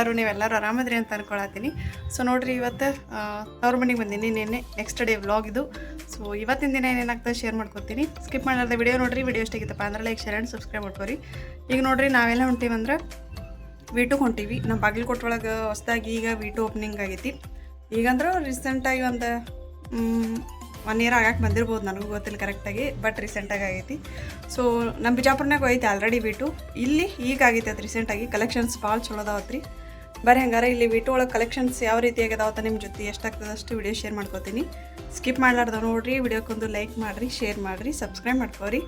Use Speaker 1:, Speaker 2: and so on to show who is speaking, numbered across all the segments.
Speaker 1: ಎಲ್ಲರೂ ನೀವೆಲ್ಲರೂ ಆರಾಮದ್ರಿ ಅಂತ ಅನ್ಕೊಳತ್ತೀನಿ. ಸೊ ನೋಡ್ರಿ ಇವತ್ತು ಅವ್ರ ಮನೆಗೆ ಬಂದೀನಿ ನಿನ್ನೆ ನೆಕ್ಸ್ಟ್ ಡೇ ವ್ಲಾಗ್ ಇದು. ಸೊ ಇವತ್ತಿನ ದಿನ ಏನೇನಾಗ್ತದೆ ಶೇರ್ ಮಾಡ್ಕೊತೀನಿ. ಸ್ಕಿಪ್ ಮಾಡಿದ ವಿಡಿಯೋ ನೋಡ್ರಿ ವಿಡಿಯೋ ಎಷ್ಟಾಗಿತ್ತಪ್ಪ ಅಂದ್ರೆ ಲೈಕ್ ಶೇರ್ ಆ್ಯಂಡ್ ಸಬ್ಸ್ಕ್ರೈಬ್ ಮಾಡ್ಕೊರಿ. ಈಗ ನೋಡ್ರಿ ನಾವೆಲ್ಲ ಹೊಂಟೀವಂದ್ರೆ ವೀಟು ಹೊಂಟೀವಿ. ನಮ್ಮ ಬಾಗಿಲು ಕೊಟ್ಟೊಳಗೆ ಹೊಸ್ದಾಗಿ ಈಗ ವೀಟು ಓಪನಿಂಗ್ ಆಗೈತಿ. ಈಗಂದ್ರೆ ರೀಸೆಂಟಾಗಿ ಒಂದು ಒನ್ ಇಯರ್ ಆಗಕ್ಕೆ ಬಂದಿರ್ಬೋದು ನನಗೂ ಗೊತ್ತಿಲ್ಲ ಕರೆಕ್ಟಾಗಿ ಬಟ್ ರೀಸೆಂಟಾಗಿ ಆಗೈತಿ. ಸೊ ನಮ್ಮ ಬಿಜಾಪುರ್ನಾಗ ಹೋಯ್ತು ಆಲ್ರೆಡಿ ಬಿಟ್ಟು ಇಲ್ಲಿ ಈಗ ಆಗೈತಿ ಅದು ರೀಸೆಂಟಾಗಿ ಕಲೆಕ್ಷನ್ಸ್ ಭಾಳ ಚಲೋ ಅದಾವತ್ರಿ. ಬರೀ ಹಂಗಾರೆ ಇಲ್ಲಿ ವಿಟೋ ಒಳಗೆ ಕಲೆಕ್ಷನ್ಸ್ ಯಾವ ರೀತಿ ಆಗ್ಯದಾವತ ನಿಮ್ಮ ಜೊತೆ ಎಷ್ಟಾಗ್ತದೆ ಅಷ್ಟು ವಿಡಿಯೋ ಶೇರ್ ಮಾಡ್ಕೋತೀನಿ. ಸ್ಕಿಪ್ ಮಾಡ್ಲಾರ್ದ ನೋಡಿರಿ ವಿಡಿಯೋಕ್ಕೊಂದು ಲೈಕ್ ಮಾಡಿರಿ ಶೇರ್ ಮಾಡಿರಿ ಸಬ್ಸ್ಕ್ರೈಬ್ ಮಾಡ್ಕೋರಿ.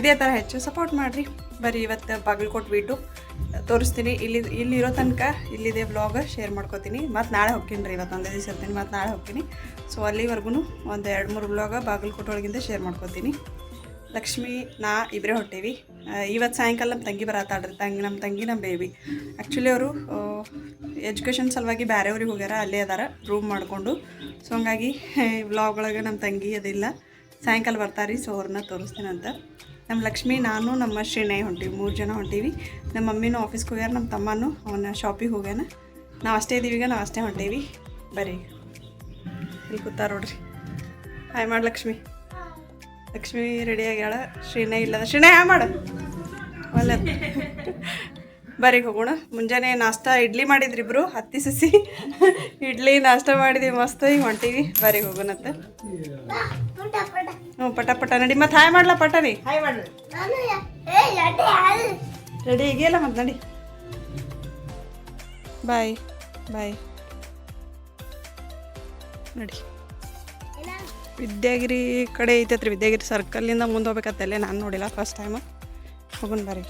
Speaker 1: ಇದೇ ಥರ ಹೆಚ್ಚು ಸಪೋರ್ಟ್ ಮಾಡಿರಿ. ಬರೀ ಇವತ್ತು ಬಾಗಲ್ಕೋಟ್ ವಿಟು ತೋರಿಸ್ತೀನಿ. ಇಲ್ಲಿ, ಇಲ್ಲಿರೋ ತನಕ ಇಲ್ಲಿದೆ ವ್ಲಾಗ್ ಶೇರ್ ಮಾಡ್ಕೋತೀನಿ. ಮತ್ತು ನಾಳೆ ಹೋಗ್ತೀನಿ ರೀ ಇವತ್ತು ಒಂದೇ ದಿವಸ ಇರ್ತೀನಿ, ಮತ್ತು ನಾಳೆ ಹೋಗ್ತೀನಿ. ಸೊ ಅಲ್ಲಿವರೆಗೂ ಒಂದು ಎರಡು ಮೂರು ವ್ಲಾಗ ಬಾಗಲಕೋಟೆ ಒಳಗಿಂದ ಶೇರ್ ಮಾಡ್ಕೋತೀನಿ. ಲಕ್ಷ್ಮಿ, ನಾ ಇಬ್ಬರೇ ಹೊಟ್ಟೇವಿ ಇವತ್ತು ಸಾಯಂಕಾಲ ನಮ್ಮ ತಂಗಿ ಬರತ್ತಾಡ್ರಿ ತಂಗಿ, ನಮ್ಮ ತಂಗಿ, ನಮ್ಮ ಬೇಬಿ ಆ್ಯಕ್ಚುಲಿ ಅವರು ಎಜುಕೇಷನ್ ಸಲುವಾಗಿ ಬೇರೆಯವ್ರಿಗೆ ಹೋಗ್ಯಾರ, ಅಲ್ಲೇ ಅದಾರ ರೂಮ್ ಮಾಡಿಕೊಂಡು. ಸೊ ಹಂಗಾಗಿ ವ್ಲಾಗ್ ಒಳಗೆ ನಮ್ಮ ತಂಗಿ ಅದಿಲ್ಲ. ಸಾಯಂಕಾಲ ಬರ್ತಾರೆ ಸೊ ಅವ್ರನ್ನ ತೋರಿಸ್ತೀನಿ ಅಂತ. ನಮ್ಮ ಲಕ್ಷ್ಮಿ, ನಾನು, ನಮ್ಮ ಶ್ರೀನಯ್ ಹೊಂಟೀವಿ, ಮೂರು ಜನ ಹೊಂಟೀವಿ. ನಮ್ಮ ಮಮ್ಮಿನೂ ಆಫೀಸ್ಗೆ ಹೋಗ್ಯಾರ, ನಮ್ಮ ತಮ್ಮನೂ ಅವನ ಶಾಪಿಗೆ ಹೋಗ್ಯಾನ. ನಾವು ಅಷ್ಟೇ ಇದ್ದೀವಿ ಈಗ, ನಾವು ಅಷ್ಟೇ ಹೊಂಟೀವಿ. ಬರ್ರಿ ಇಲ್ಲಿ ಕೂತಾರ ನೋಡ್ರಿ. ಹಾಯ್ ಮಾಡಿ ಲಕ್ಷ್ಮಿ. ಲಕ್ಷ್ಮಿ ರೆಡಿ ಆಗ್ಯಾಳ. ಶ್ರೀನೇ ಇಲ್ಲದ ಶ್ರೀನೇ ಹಾ ಮಾಡು. ಒಲ್ಲ ಬರೀ ಹೋಗೋಣ. ಮುಂಜಾನೆ ನಾಷ್ಟ ಇಡ್ಲಿ ಮಾಡಿದ್ರಿ ಇಬ್ರು ಹತ್ತಿ ಸಸಿ. ಇಡ್ಲಿ ನಾಷ್ಟ ಮಾಡಿದ್ವಿ ಮಸ್ತ್. ಈಗ ಹೊಂಟೀವಿ. ಬರೀ ಹೋಗೋಣಂತ ಹ್ಞೂ ಪಟ ಪಟ ನಡಿ. ಮತ್ತೆ ಹಾಯ್ ಮಾಡ್ಲಾ ಪಟ ರೀ ಹಾಯ್ ಮಾಡ್ರಿ. ರೆಡಿ ಈಗಿಲ್ಲ ಮತ್ತೆ ನಡಿ. ಬಾಯ್ ಬಾಯ್. ನಡಿ. ವಿದ್ಯಾಗಿರಿ ಕಡೆ ಐತೈತ್ರಿ ವಿದ್ಯಾಗಿರಿ ಸರ್ಕಲ್ಲಿಂದ ಮುಂದೆ ಹೋಗ್ಬೇಕತ್ತಲ್ಲೇ ನಾನು ನೋಡಿಲ್ಲ ಫಸ್ಟ್ ಟೈಮ್ ಹೋಗೋಣ ಬರ್ರಿ.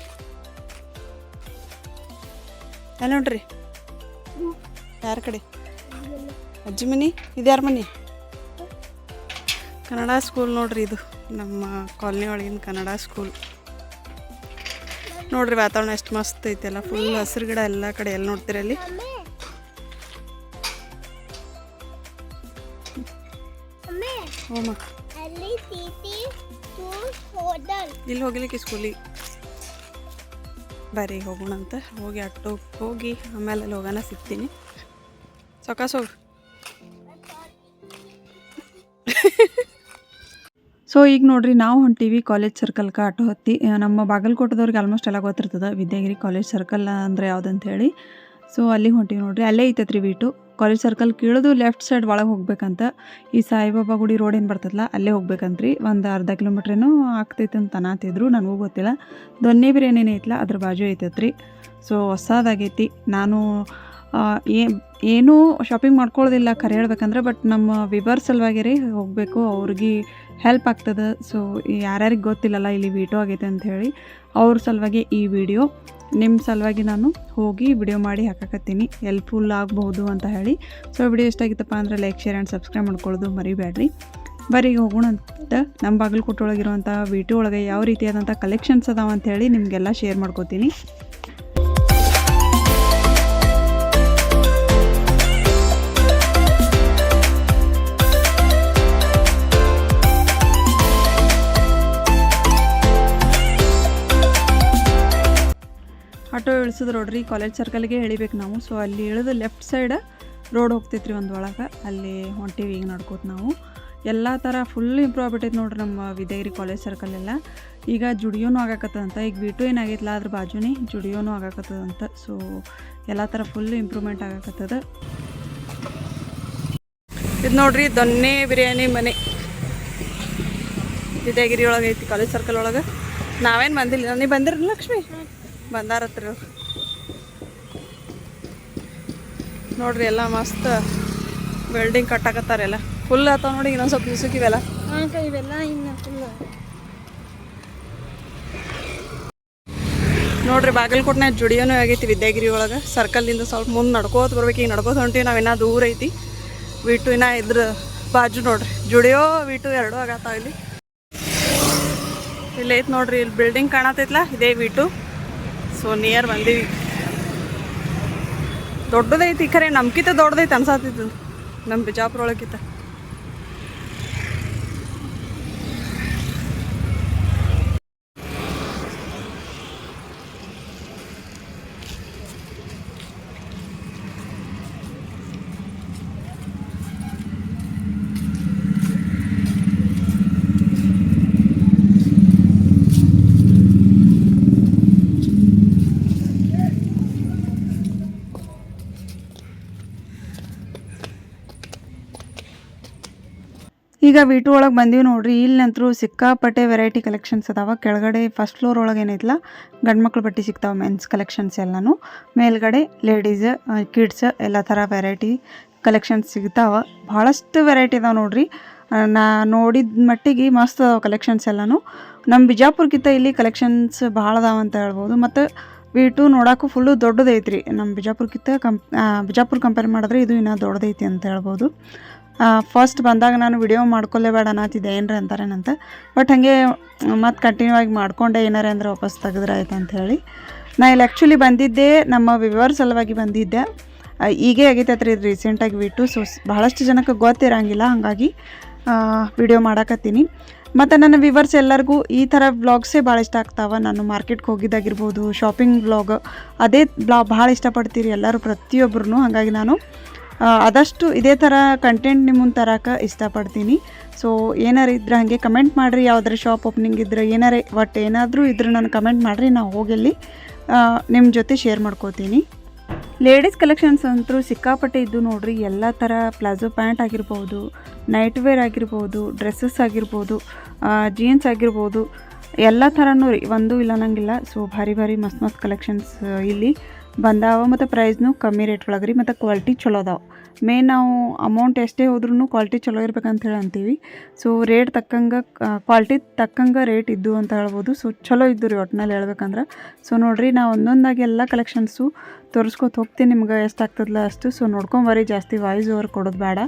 Speaker 1: ಎಲ್ಲ ನೋಡ್ರಿ. ಯಾರ ಕಡೆ? ಅಜ್ಜಿ ಮನಿ ಇದು ಯಾರ ಮನಿ? ಕನ್ನಡ ಸ್ಕೂಲ್ ನೋಡ್ರಿ ಇದು. ನಮ್ಮ ಕಾಲನಿ ಒಳಗಿನ ಕನ್ನಡ ಸ್ಕೂಲ್ ನೋಡ್ರಿ ವಾತಾವರಣ ಎಷ್ಟು ಮಸ್ತ್ ಐತೆಲ್ಲ ಫುಲ್ ಹಸಿರು ಗಿಡ ಎಲ್ಲ ಕಡೆ ಎಲ್ಲಿ ನೋಡ್ತೀರಿ ಇಲ್ಲಿ ಹೋಗ್ಲಿಕ್ಕೆ ಸ್ಕೂಲಿಗೆ ಬರ್ರಿ ಹೋಗೋಣ ಅಂತ. ಹೋಗಿ ಆಟೋ ಹೋಗಿ ಆಮೇಲೆ ಅಲ್ಲಿ ಹೋಗೋಣ ಸಿಗ್ತೀನಿ. ಸೊಕಾಸ್ ಹೋಗಿ. ಸೊ ಈಗ ನೋಡ್ರಿ, ನಾವು ಹೊಂಟೀವಿ ಕಾಲೇಜ್ ಸರ್ಕಲ್ಗೆ ಆಟೋ ಹತ್ತಿ ನಮ್ಮ ಬಾಗಲಕೋಟದವ್ರಿಗೆ ಆಲ್ಮೋಸ್ಟ್ ಎಲ್ಲ ಗೊತ್ತಿರ್ತದೆ. ವಿದ್ಯಾಗಿರಿ ಕಾಲೇಜ್ ಸರ್ಕಲ್ ಅಂದರೆ ಯಾವುದಂತ ಹೇಳಿ ಸೊ ಅಲ್ಲಿಗೆ ಹೊಂಟೀವಿ ನೋಡ್ರಿ. ಅಲ್ಲೇ ಐತೈತ್ರಿ ವೀಟು ಕಾಲೇಜ್ ಸರ್ಕಲ್ ಕೀಳದು ಲೆಫ್ಟ್ ಸೈಡ್ ಒಳಗೆ ಹೋಗ್ಬೇಕಂತ. ಈ ಸಾಯಿಬಾಬಾ ಗುಡಿ ರೋಡ್ ಏನು ಬರ್ತದಲ್ಲ ಅಲ್ಲೇ ಹೋಗ್ಬೇಕಂತ್ರಿ. ಒಂದು ಅರ್ಧ ಕಿಲೋಮೀಟ್ರೇನೋ ಆಗ್ತೈತೆ ಅಂತ ಅನ್ನತ್ತಿದ್ರು ನನಗೂ ಗೊತ್ತಿಲ್ಲ. ದೊನ್ನೆ ಬಿರಿಯಾನಿ ಐತಲ್ಲ ಅದ್ರ ಬಾಜು ಐತೈತ್ರಿ. ಸೊ ಹೊಸದಾಗೈತಿ. ನಾನು ಏ, ಏನೂ ಶಾಪಿಂಗ್ ಮಾಡ್ಕೊಳ್ಳೋದಿಲ್ಲ ಕರೆ ಹೇಳ್ಬೇಕಂದ್ರೆ ಬಟ್ ನಮ್ಮ ವಿವರ್ ಸಲುವಾಗಿ ರೀ ಹೋಗಬೇಕು, ಅವ್ರಿಗೆ ಹೆಲ್ಪ್ ಆಗ್ತದೆ. ಸೊ ಯಾರ್ಯಾರಿಗೆ ಗೊತ್ತಿಲ್ಲಲ್ಲ ಇಲ್ಲಿ ವೀಟೋ ಆಗೈತೆ ಅಂತ ಹೇಳಿ, ಅವ್ರ ಸಲುವಾಗಿ ಈ ವಿಡಿಯೋ ನಿಮ್ಮ ಸಲುವಾಗಿ ನಾನು ಹೋಗಿ ವಿಡಿಯೋ ಮಾಡಿ ಹಾಕಕತ್ತೀನಿ. ಹೆಲ್ಪ್ಫುಲ್ ಆಗಬಹುದು ಅಂತ ಹೇಳಿ. ಸೊ ವಿಡಿಯೋ ಎಷ್ಟಾಗಿತ್ತಪ್ಪ ಅಂದರೆ ಲೈಕ್ ಶೇರ್ ಆ್ಯಂಡ್ ಸಬ್ಸ್ಕ್ರೈಬ್ ಮಾಡ್ಕೊಳ್ಳೋದು ಮರಿಬೇಡ್ರಿ ಬರೀ ಈಗ ಹೋಗೋಣ ಅಂತ ನಮ್ಮ ಬಾಗಲಕೋಟೆ ಒಳಗಿರುವಂಥ ವಿಡಿಯೋ ಒಳಗೆ ಯಾವ ರೀತಿಯಾದಂಥ ಕಲೆಕ್ಷನ್ಸ್ ಅದಾವ ಅಂತ ಹೇಳಿ ನಿಮಗೆಲ್ಲ ಶೇರ್ ಮಾಡ್ಕೋತೀನಿ. ಇಳಿಸಿದ್ರು ನೋಡ್ರಿ ಕಾಲೇಜ್ ಸರ್ಕಲ್ಗೆ ಇಳಿಬೇಕು ನಾವು. ಸೊ ಅಲ್ಲಿ ಇಳಿದು ಲೆಫ್ಟ್ ಸೈಡ್ ರೋಡ್ ಹೋಗ್ತೈತ್ರಿ ಒಂದು ಒಳಗೆ. ಅಲ್ಲಿ ಹೊಂಟಿವಿ ಈಗ ನಡ್ಕೋತ ನಾವು. ಎಲ್ಲ ಥರ ಫುಲ್ ಇಂಪ್ರೂವ್ ಆಗ್ಬಿಟ್ಟೈತೆ ನೋಡ್ರಿ ನಮ್ಮ ವಿದ್ಯಾಗಿರಿ ಕಾಲೇಜ್ ಸರ್ಕಲ್ ಎಲ್ಲ. ಈಗ ಜುಡಿಯೋನು ಆಗಾಕತ್ತದಂತ. ಈಗ ಬಿಟ್ಟು ಏನಾಗೈತಲ್ಲ ಅದ್ರ ಬಾಜುನೇ ಜುಡಿಯೋನು ಆಗಾಕತ್ತದಂತ. ಸೊ ಎಲ್ಲ ಥರ ಫುಲ್ ಇಂಪ್ರೂವ್ಮೆಂಟ್ ಆಗಾಕತ್ತದ. ಇದು ನೋಡ್ರಿ ದೊನ್ನೆ ಬಿರಿಯಾನಿ ಮನೆ. ವಿದ್ಯಾಗಿರಿ ಒಳಗೆ ಐತಿ ಕಾಲೇಜ್ ಸರ್ಕಲ್ ಒಳಗೆ. ನಾವೇನು ಬಂದಿಲ್ಲ. ನೀವು ಬಂದಿರಲಿಲ್ಲ ಲಕ್ಷ್ಮಿ? ಬಂದಾರತ್ರ ನೋಡ್ರಿ ಎಲ್ಲ ಮಸ್ತ್ ಬಿಲ್ಡಿಂಗ್ ಕಟ್ಟಾಕತ್ತಾರೆಲ್ಲ ಫುಲ್ ಆತಾವ ನೋಡಿ ಇನ್ನೊಂದು ಸ್ವಲ್ಪ ದಿವಸಕ್ಕಿವೆಲ್ಲ
Speaker 2: ಇವೆಲ್ಲ.
Speaker 1: ನೋಡ್ರಿ ಬಾಗಲಕೋಟ್ನಾಗ ಜುಡಿಯೋನು ಆಗೈತಿ ವಿದ್ಯಾಗಿರಿ ಒಳಗೆ. ಸರ್ಕಲ್ದಿಂದ ಸ್ವಲ್ಪ ಮುಂದೆ ನಡ್ಕೋತ ಬರ್ಬೇಕು ಈಗ ನಡ್ಕೋತ ಹೊಂಟಿವಿ ನಾವು ಇನ್ನೂ ದೂರ ಐತಿ. ವಿಟು ಇನ್ನ ಇದ್ರ ಬಾಜು ನೋಡ್ರಿ. ಜುಡಿಯೋ ವಿಟು ಎರಡೂ ಆಗತ್ತಾವ ಇಲ್ಲಿ. ಇಲ್ಲಿ ಐತಿ ನೋಡ್ರಿ ಇಲ್ಲಿ ಬಿಲ್ಡಿಂಗ್ ಕಾಣತೈತ್ಲ? ಇದೇ ವಿಟು. ಸೊ ನಿಯರ್ ಬಂದೀವಿ. ದೊಡ್ಡದೈತಿ ಖರೆ ನಮ್ಕಿತ ದೊಡ್ಡದೈತಿ ಅನ್ಸಾತಿತ್ತು ನಮ್ಮ ಬಿಜಾಪುರ ಒಳಗಿತ್ತ ಈಗ ವಿ ಟು ಒಳಗೆ ಬಂದೀವಿ ನೋಡ್ರಿ, ಇಲ್ಲಂತರೂ ಸಿಕ್ಕಾಪಟ್ಟೆ ವೆರೈಟಿ ಕಲೆಕ್ಷನ್ಸ್ ಅದಾವ. ಕೆಳಗಡೆ ಫಸ್ಟ್ ಫ್ಲೋರ್ ಒಳಗೆ ಏನೈತಲ್ಲ ಗಂಡು ಮಕ್ಳು ಬಟ್ಟೆ ಸಿಗ್ತಾವೆ ಮೆನ್ಸ್ ಕಲೆಕ್ಷನ್ಸ್ ಎಲ್ಲಾನು. ಮೇಲ್ಗಡೆ ಲೇಡೀಸ್ ಕಿಡ್ಸ್ ಎಲ್ಲ ಥರ ವೆರೈಟಿ ಕಲೆಕ್ಷನ್ಸ್ ಸಿಗ್ತಾವೆ. ಭಾಳಷ್ಟು ವೆರೈಟಿ ಇದಾವೆ ನೋಡ್ರಿ. ನಾ ನೋಡಿದ ಮಟ್ಟಿಗೆ ಮಸ್ತ್ ಅದಾವೆ ಕಲೆಕ್ಷನ್ಸ್ ಎಲ್ಲಾನು. ನಮ್ಮ ಬಿಜಾಪುರ್ಗಿಂತ ಇಲ್ಲಿ ಕಲೆಕ್ಷನ್ಸ್ ಭಾಳ ಅದಾವೆ ಅಂತ ಹೇಳ್ಬೋದು. ಮತ್ತು ವಿ ಟು ನೋಡೋಕ್ಕೂ ಫುಲ್ಲು ದೊಡ್ಡದೈತ್ರಿ ನಮ್ಮ ಬಿಜಾಪುರ್ಗಿಂತ ಕಂಪ್ ಬಿಜಾಪುರ್ ಕಂಪೇರ್ ಮಾಡಿದ್ರೆ ಇದು ಇನ್ನೂ ದೊಡ್ಡದೈತಿ ಅಂತ ಹೇಳ್ಬೋದು. ಫಸ್ಟ್ ಬಂದಾಗ ನಾನು ವಿಡಿಯೋ ಮಾಡ್ಕೊಳ್ಳೇಬೇಡ ಅನ್ನತ್ತಿದ್ದೆ ಏನ್ರ ಅಂತಾರೇನಂತ ಬಟ್ ಹಾಗೆ, ಮತ್ತೆ ಕಂಟಿನ್ಯೂ ಆಗಿ ಮಾಡ್ಕೊಂಡೆ, ಏನಾರ ಅಂದ್ರೆ ವಾಪಸ್ ತೆಗೆದ್ರೆ ಆಯ್ತು ಅಂತ ಹೇಳಿ. ನಾ ಇಲ್ಲಿ ಆ್ಯಕ್ಚುಲಿ ಬಂದಿದ್ದೆ ನಮ್ಮ ವಿವರ್ ಸಲುವಾಗಿ ಬಂದಿದ್ದೆ. ಈಗ ಆಗೈತೆ ಇದು ರೀಸೆಂಟಾಗಿ ಬಿಟ್ಟು. ಸೊ, ಬಹಳಷ್ಟು ಜನಕ್ಕೆ ಗೊತ್ತಿರಂಗಿಲ್ಲ, ಹಾಗಾಗಿ ವಿಡಿಯೋ ಮಾಡಾಕತ್ತೀನಿ. ಮತ್ತು ನನ್ನ ವಿವರ್ಸ್ ಎಲ್ಲರಿಗೂ ಈ ಥರ ವ್ಲಾಗ್ಸೇ ಭಾಳ ಇಷ್ಟ ಆಗ್ತಾವ. ನಾನು ಮಾರ್ಕೆಟ್ಗೆ ಹೋಗಿದ್ದಾಗಿರ್ಬೋದು ಶಾಪಿಂಗ್ ವ್ಲಾಗ್ ಅದೇ ಬ್ಲಾ, ಭಾಳ ಇಷ್ಟಪಡ್ತೀರಿ ಎಲ್ಲರೂ ಪ್ರತಿಯೊಬ್ಬರೂ ಹಾಗಾಗಿ ನಾನು ಆದಷ್ಟು ಇದೇ ಥರ ಕಂಟೆಂಟ್ ನಿಮ್ಮ ಮುಂದೆ ಇಷ್ಟಪಡ್ತೀನಿ. ಸೊ ಏನಾರು ಇದ್ರೆ ಹಾಗೆ ಕಮೆಂಟ್ ಮಾಡಿರಿ. ಯಾವ್ದಾರ ಶಾಪ್ ಓಪನಿಂಗ್ ಇದ್ರೆ ಏನಾರೇ ಒಟ್ಟು ಏನಾದರೂ ಇದ್ರೆ ನಾನು ಕಮೆಂಟ್ ಮಾಡಿರಿ. ನಾವು ಹೋಗಲ್ಲಿ ನಿಮ್ಮ ಜೊತೆ ಶೇರ್ ಮಾಡ್ಕೋತೀನಿ. ಲೇಡೀಸ್ ಕಲೆಕ್ಷನ್ಸ್ ಅಂತೂ ಸಿಕ್ಕಾಪಟ್ಟೆ ಇದ್ದು ನೋಡ್ರಿ, ಎಲ್ಲ ಥರ ಪ್ಲಾಜೋ ಪ್ಯಾಂಟ್ ಆಗಿರ್ಬೋದು ನೈಟ್ ವೇರ್ ಆಗಿರ್ಬೋದು ಡ್ರೆಸ್ಸಸ್ ಆಗಿರ್ಬೋದು ಜೀನ್ಸ್ ಆಗಿರ್ಬೋದು, ಎಲ್ಲ ಥರನೂ ರೀ, ಒಂದು ಇಲ್ಲ ಅನ್ನಂಗಿಲ್ಲ. ಸೊ ಭಾರಿ ಭಾರಿ ಮಸ್ತ್ ಮಸ್ತ್ ಕಲೆಕ್ಷನ್ಸ್ ಇಲ್ಲಿ. ಬಂದಾವ ಮತ್ತು ಪ್ರೈಸ್ನು ಕಮ್ಮಿ ರೇಟ್ ಒಳಗೆ ರೀ ಮತ್ತು ಕ್ವಾಲಿಟಿ ಚಲೋ ಅದಾವ. ಮೇನ್ ನಾವು ಅಮೌಂಟ್ ಎಷ್ಟೇ ಹೋದ್ರೂ ಕ್ವಾಲಿಟಿ ಚಲೋ ಇರ್ಬೇಕಂತ ಹೇಳಿ ಅಂತೀವಿ. ಸೊ ರೇಟ್ ತಕ್ಕಂಗೆ ಕ್ವಾಲಿಟಿ ತಕ್ಕಂಗೆ ರೇಟ್ ಇದ್ದು ಅಂತ ಹೇಳ್ಬೋದು. ಸೊ ಚಲೋ ಇದ್ದು ರೀ ಒಟ್ಟಿನಲ್ಲಿ ಹೇಳ್ಬೇಕಂದ್ರೆ. ಸೊ ನೋಡಿರಿ ನಾವು ಒಂದೊಂದಾಗಿ ಎಲ್ಲ ಕಲೆಕ್ಷನ್ಸು ತೋರಿಸ್ಕೊತ ಹೋಗ್ತೀನಿ ನಿಮ್ಗೆ ಎಷ್ಟು ಆಗ್ತದಲ್ಲ ಅಷ್ಟು. ಸೊ ನೋಡ್ಕೊಂಬರಿ ಜಾಸ್ತಿ ವಾಯ್ಸ್ ಓವರ್ ಕೊಡೋದು ಬೇಡ.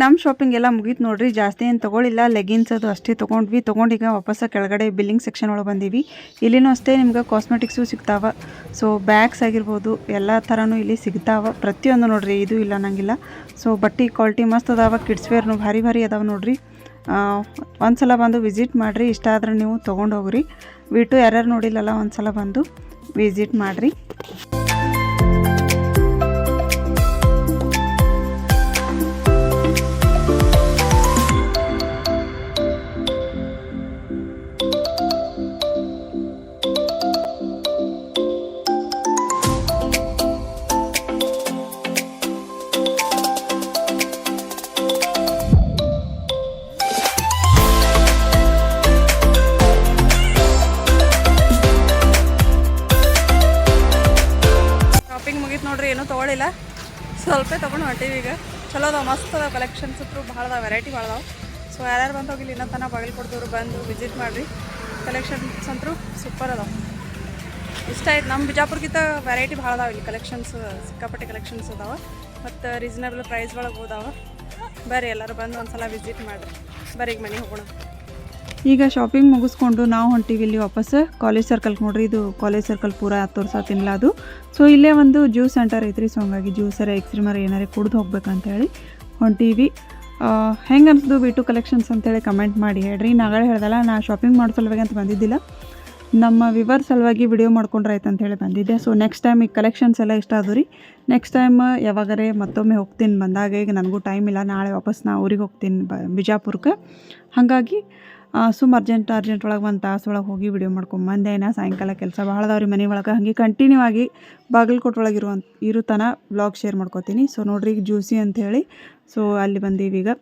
Speaker 1: ನಮ್ಮ ಶಾಪಿಂಗ್ ಎಲ್ಲ ಮುಗೀತು ನೋಡ್ರಿ. ಜಾಸ್ತಿ ಏನು ತೊಗೊಳಿಲ್ಲ. ಲೆಗಿನ್ಸ್ ಅದು ಅಷ್ಟೇ ತೊಗೊಂಡ್ವಿ. ತೊಗೊಂಡೀಗ ವಾಪಸ್ ಕೆಳಗಡೆ ಬಿಲ್ಲಿಂಗ್ ಸೆಕ್ಷನ್ ಒಳಗೆ ಬಂದೀವಿ. ಇಲ್ಲಿನೂ ಅಷ್ಟೇ ನಿಮ್ಗೆ ಕಾಸ್ಮೆಟಿಕ್ಸು ಸಿಗ್ತಾವ. ಸೊ ಬ್ಯಾಗ್ಸ್ ಆಗಿರ್ಬೋದು, ಎಲ್ಲ ಥರನೂ ಇಲ್ಲಿ ಸಿಗ್ತಾವ. ಪ್ರತಿಯೊಂದು ನೋಡ್ರಿ, ಇದು ಇಲ್ಲ, ನಂಗಿಲ್ಲ. ಸೊ ಬಟ್ಟೆ ಕ್ವಾಲಿಟಿ ಮಸ್ತ್ ಅದಾವ. ಕಿಡ್ಸ್ ವೇರ್ನು ಭಾರಿ ಭಾರಿ ಅದಾವ ನೋಡ್ರಿ. ಒಂದು ಸಲ ಬಂದು ವಿಸಿಟ್ ಮಾಡಿರಿ. ಇಷ್ಟ ಆದ್ರೆ ನೀವು ತೊಗೊಂಡು ಹೋಗ್ರಿ. ವಿಟು ಯಾರ್ಯಾರು ನೋಡಿಲ್ಲಲ್ಲ ಒಂದು ಸಲ ಬಂದು ವಿಸಿಟ್ ಮಾಡಿರಿ.
Speaker 2: ಹೊಂಟೀವಿ ಈಗ. ಚಲೋ ಅದಾವೆ, ಮಸ್ತ್ ಅದಾವೆ ಕಲೆಕ್ಷನ್ಸ್ ಹತ್ರ ಭಾಳ ಅದಾವೆ ವೆರೈಟಿ ಭಾಳ ಅದಾವೆ. ಸೊ ಯಾರ್ಯಾರು ಬಂದು ಹೋಗಿಲ್ಲ, ಇನ್ನೂ ತನಕ ಬಾಗಿಲು ಕೊಡ್ದವ್ರು ಬಂದು ವಿಸಿಟ್ ಮಾಡಿರಿ. ಕಲೆಕ್ಷನ್ಸ್ ಅಂತೂ ಸೂಪರ್ ಅದಾವೆ. ಇಷ್ಟ ಆಯ್ತು ನಮ್ಮ ಬಿಜಾಪುರ್ಗಿಂತ ವೆರೈಟಿ ಭಾಳ ಅದಾವೆ ಇಲ್ಲಿ. ಕಲೆಕ್ಷನ್ಸ್ ಸಿಕ್ಕಾಪಟ್ಟೆ ಕಲೆಕ್ಷನ್ಸ್ ಅದಾವೆ. ಮತ್ತು ರೀಸನಬಲ್ ಪ್ರೈಸ್ ಒಳಗೆ ಹೋದಾವೆ. ಬರ್ರಿ, ಎಲ್ಲರೂ ಬಂದು ಒಂದು ಸಲ ವಿಸಿಟ್ ಮಾಡಿರಿ ಬರೀ ಮನೆಗೆ ಹೋಗೋಣ.
Speaker 1: ಈಗ ಶಾಪಿಂಗ್ ಮುಗಿಸ್ಕೊಂಡು ನಾವು ಹೊಂಟೀವಿ ಇಲ್ಲಿ ವಾಪಸ್. ಕಾಲೇಜ್ ಸರ್ಕಲ್ಗೆ ನೋಡ್ರಿ, ಇದು ಕಾಲೇಜ್ ಸರ್ಕಲ್ ಪೂರ ತೋರ್ಸತ್ತಿಲ್ಲ ಅದು. ಸೊ ಇಲ್ಲೇ ಒಂದು ಜ್ಯೂಸ್ ಸೆಂಟರ್ ಐತ್ರಿ ಸೊ ಹಂಗಾಗಿ ಜ್ಯೂಸರ ಎಕ್ಸ್ಟ್ರೀಮರ್ ಏನಾರೇ ಕುಡ್ದು ಹೋಗ್ಬೇಕಂತೇಳಿ ಹೊಂಟೀವಿ. ಹೆಂಗೆ ಅನ್ಸ್ದು ಟು ಕಲೆಕ್ಷನ್ಸ್ ಅಂತೇಳಿ ಕಮೆಂಟ್ ಮಾಡಿ ಹೇಳ್ರಿ. ನಾಗಳ ಹೇಳ್ದಲ್ಲ, ನಾ ಶಾಪಿಂಗ್ ಮಾಡೋ ಸಲುವಾಗಿ ಅಂತ ಬಂದಿದ್ದಿಲ್ಲ. ನಮ್ಮ ವಿವರ್ ಸಲುವಾಗಿ ವಿಡಿಯೋ ಮಾಡ್ಕೊಂಡ್ರೆ ಆಯ್ತು ಅಂತೇಳಿ ಬಂದಿದ್ದೆ. ಸೊ ನೆಕ್ಸ್ಟ್ ಟೈಮ್ ಈ ಕಲೆಕ್ಷನ್ಸ್ ಎಲ್ಲ ಇಷ್ಟ ಆದವು ರೀ ನೆಕ್ಸ್ಟ್ ಟೈಮ್ ಯಾವಾಗರೇ ಮತ್ತೊಮ್ಮೆ ಹೋಗ್ತೀನಿ. ಬಂದಾಗ ಈಗ ನನಗೂ ಟೈಮ್ ಇಲ್ಲ. ನಾಳೆ ವಾಪಸ್ ನಾ ಊರಿಗೆ ಹೋಗ್ತೀನಿ ಬ ಬಿಜಾಪುರಕ್ಕೆ ಹಾಗಾಗಿ ಸುಮ್ ಅರ್ಜೆಂಟ್ ಅರ್ಜೆಂಟ್ ಒಳಗೆ ಒಂದು ತಾಸು ಒಳಗೆ ಹೋಗಿ ವಿಡಿಯೋ ಮಾಡ್ಕೊಂಡು ಮಾಡ್ಕೊಂಬಂದೆ ನಾ ಸಾಯಂಕಾಲ ಕೆಲಸ ಭಾಳ ಅದಾವ್ರಿ ಮನೆ ಒಳಗೆ. ಹಾಗೆ ಕಂಟಿನ್ಯೂ ಆಗಿ ಬಾಗಲಕೋಟೆ ಒಳಗೆ ಇರುವಂಥ ಇರುತನ ಬ್ಲಾಗ್ ಶೇರ್ ಮಾಡ್ಕೋತೀನಿ. ಸೊ ನೋಡ್ರಿ ಈಗ ಜ್ಯೂಸಿ ಅಂಥೇಳಿ ಸೊ ಅಲ್ಲಿ ಬಂದೀವಿ ಈಗ.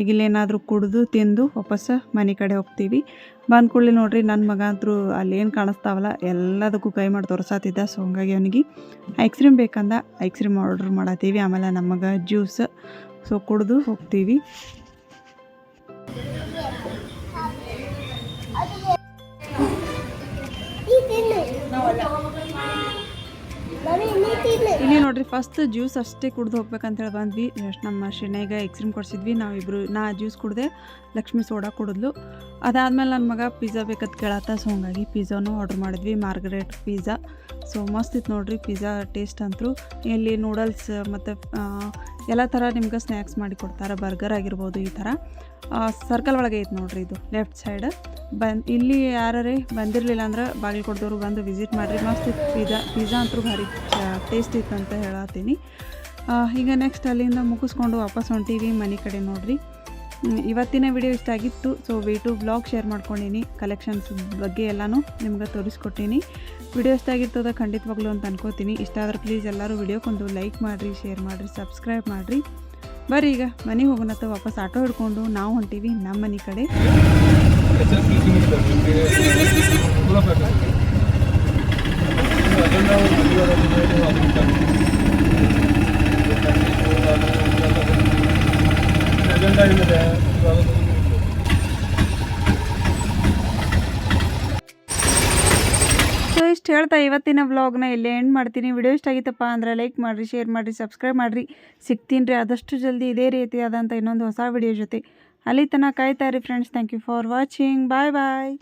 Speaker 1: ಈಗ ಇಲ್ಲೇನಾದರೂ ಕುಡಿದು, ತಿಂದು ವಾಪಸ್ ಮನೆ ಕಡೆ ಹೋಗ್ತೀವಿ. ಬಂದ ಕೂಡಲೇ ನೋಡ್ರಿ ನನ್ನ ಮಗ ಅಂತೂ ಅಲ್ಲಿ ಏನು ಕಾಣಿಸ್ತಾವಲ್ಲ, ಎಲ್ಲದಕ್ಕೂ ಕೈ ಮಾಡಿ ತೋರಿಸತ್ತಿದ್ದ ಸೊ ಹಂಗಾಗಿ ಅವನಿಗೆ ಐಸ್ ಕ್ರೀಮ್ ಬೇಕಂದ ಐಸ್ ಕ್ರೀಮ್ ಆರ್ಡ್ರ್ ಮಾಡತ್ತೀವಿ ಆಮೇಲೆ ನಮಗೆ ಜ್ಯೂಸ್ ಸೊ ಕುಡಿದು ಹೋಗ್ತೀವಿ. ಇಲ್ಲಿ ನೋಡ್ರಿ ಫಸ್ಟ್ ಜ್ಯೂಸ್ ಅಷ್ಟೇ ಕುಡ್ದು ಹೋಗ್ಬೇಕಂತ ಹೇಳಿ ಬಂದ್ವಿ. ಜಸ್ಟ್ ನಮ್ಮ ಶೆಣ್ಣೆಗೆ ಎಕ್ಸ್ಟ್ರೀಮ್ ಕೊಡ್ಸಿದ್ವಿ. ನಾವಿಬ್ರು, ನಾ ಜ್ಯೂಸ್ ಕುಡ್ದೆ, ಲಕ್ಷ್ಮಿ ಸೋಡಾ ಕುಡಿದ್ಲು. ಅದಾದ್ಮೇಲೆ ನನ್ನ ಮಗ ಪಿಜ್ಜಾ ಬೇಕಂತ ಕೇಳತ್ತ ಸೊ ಹಂಗಾಗಿ ಪಿಜ್ಜಾನು ಆರ್ಡ್ರ್ ಮಾಡಿದ್ವಿ, ಮಾರ್ಗರೇಟ್ ಪಿಜ್ಜಾ ಸೊ ಮಸ್ತ್ ಇತ್ತು ನೋಡ್ರಿ ಪಿಜ್ಜಾ ಟೇಸ್ಟ್ ಅಂತೂ. ಇಲ್ಲಿ ನೂಡಲ್ಸ್ ಮತ್ತು ಎಲ್ಲ ಥರ ನಿಮ್ಗೆ ಸ್ನ್ಯಾಕ್ಸ್ ಮಾಡಿ ಕೊಡ್ತಾರೆ, ಬರ್ಗರ್ ಆಗಿರ್ಬೋದು ಈ ಥರ. ಸರ್ಕಲ್ ಒಳಗೆ ಐತೆ ನೋಡ್ರಿ ಇದು ಲೆಫ್ಟ್ ಸೈಡ್ ಬನ್ ಇಲ್ಲಿ ಯಾರೇ ಬಂದಿರಲಿಲ್ಲ ಅಂದ್ರೆ ಬಾಗಿಲು ಕೊಡ್ದವ್ರು ಬಂದು ವಿಸಿಟ್ ಮಾಡಿರಿ. ಮಸ್ತ್ ಇತ್ತು ಪಿಜ್ಜಾ ಅಂತೂ ಭಾರಿ ಟೇಸ್ಟ್ ಇತ್ತು ಅಂತ ಹೇಳತ್ತೀನಿ ಈಗ ನೆಕ್ಸ್ಟ್ ಅಲ್ಲಿಂದ ಮುಗಿಸ್ಕೊಂಡು ವಾಪಸ್ ಹೊಂಟೀವಿ ಮನೆ ಕಡೆ ನೋಡಿರಿ. ಇವತ್ತಿನ ವಿಡಿಯೋ ಇಷ್ಟ ಆಗಿತ್ತು so V two blog share ಮಾಡ್ಕೊಂಡೀನಿ collections ಬಗ್ಗೆ ಎಲ್ಲನೂ ನಿಮ್ಗೆ ತೋರಿಸ್ಕೊಟ್ಟೀನಿ. ವಿಡಿಯೋ ಇಷ್ಟ ಆಗಿರ್ತದ ಖಂಡಿತವಾಗ್ಲೂ ಅಂತ ಅನ್ಕೋತೀನಿ. ಇಷ್ಟ ಆದ್ರೆ ಪ್ಲೀಸ್ ಎಲ್ಲರೂ ವಿಡಿಯೋಕ್ಕೊಂದು ಲೈಕ್ ಮಾಡಿರಿ ಶೇರ್ ಮಾಡಿರಿ ಸಬ್ಸ್ಕ್ರೈಬ್ ಮಾಡಿರಿ. ಬರ್ರಿ ಈಗ ಮನೆಗೆ ಹೋಗೋಣತ್ತ ವಾಪಸ್ ಆಟೋ ಹಿಡ್ಕೊಂಡು ನಾವು ಹೊಂಟೀವಿ ನಮ್ಮ ಮನೆ ಕಡೆ. ಸೊ ಇಷ್ಟು ಹೇಳ್ತಾ ಇವತ್ತಿನ ವ್ಲಾಗ್ನ ಇಲ್ಲೇ ಎಂಡ್ ಮಾಡ್ತೀನಿ. ವಿಡಿಯೋ ಇಷ್ಟ ಆಗಿತ್ತಪ್ಪ ಅಂದ್ರೆ ಲೈಕ್ ಮಾಡಿರಿ ಶೇರ್ ಮಾಡಿರಿ ಸಬ್ಸ್ಕ್ರೈಬ್ ಮಾಡಿರಿ. ಸಿಗ್ತೀನಿ ರೀ. ಆದಷ್ಟು ಜಲ್ದಿ ಇದೇ ರೀತಿಯಾದಂಥ ಇನ್ನೊಂದು ಹೊಸ ವಿಡಿಯೋ ಜೊತೆ. ಅಲ್ಲಿ ತನಕ ಕಾಯ್ತಾ ಇರಿ friends thank you for watching bye bye